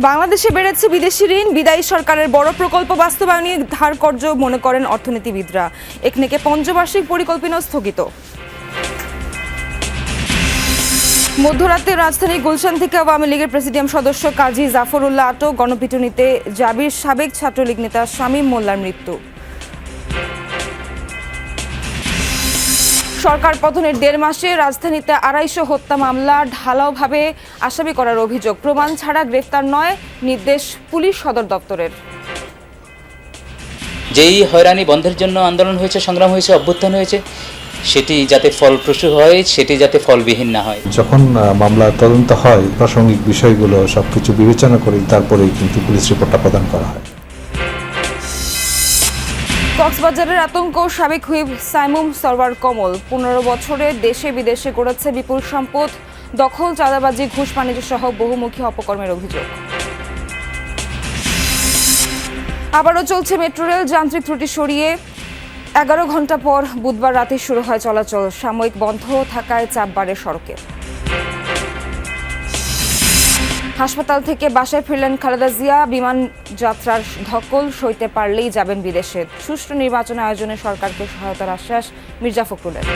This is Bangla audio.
বাংলাদেশে বেড়েছে বিদেশি ঋণ, বিদায়ী সরকারের বড় প্রকল্প বাস্তবায়নে ধার কর্য মনে করেন অর্থনীতিবিদরা। একনেকে পঞ্চবার্ষিক পরিকল্পনা স্থগিত। মধ্যরাতে রাজধানী গুলশান থেকে আওয়ামী লীগের প্রেসিডিয়াম সদস্য কাজী জাফরুল্লাহ আটক। গণপিটুনিতে জাবির সাবেক ছাত্রলীগ নেতা শামীম মোল্লার মৃত্যু। সরকার পতনের দেড় মাসে রাজধানীতে আড়াইশো হত্যা মামলা ঢালাওভাবে আসামি করার অভিযোগ। প্রমাণ ছাড়া গ্রেফতার নয় নির্দেশ পুলিশ সদর দপ্তরের। যেই হয়রানি বন্ধের জন্য আন্দোলন হয়েছে সংগ্রাম হয়েছে অভ্যুত্থান হয়েছে সেটি যাতে ফলপ্রসূ হয় সেটি যাতে ফলবিহীন না হয়। যখন মামলা তদন্ত হয় প্রাসঙ্গিক বিষয়গুলো সবকিছু বিবেচনা করে তারপরেই কিন্তু পুলিশ রিপোর্টটা প্রদান করা হয়। কক্সবাজারের আতঙ্ক সাবেক হুইপ সাইমুম সরওয়ার কমল। পনেরো বছরে দেশে বিদেশে গড়েছে বিপুল সম্পদ, দখল, চাঁদাবাজি, ঘুষ বাণিজ্য সহ বহুমুখী অপকর্মের অভিযোগ। আবারও চলছে মেট্রো রেল যান্ত্রিক ত্রুটি সরিয়ে এগারো ঘণ্টা পর বুধবার রাতে শুরু হয় চলাচল। সাময়িক বন্ধ থাকায় চাপ বাড়ে সড়কে। হাসপাতাল থেকে বাসায় ফিরলেন খালেদা জিয়া। বিমান যাত্রার ধকল সইতে পারলেই যাবেন বিদেশে। সুষ্ঠু নির্বাচন আয়োজনে সরকারকে সহায়তার আশ্বাস মির্জা ফখরুলের।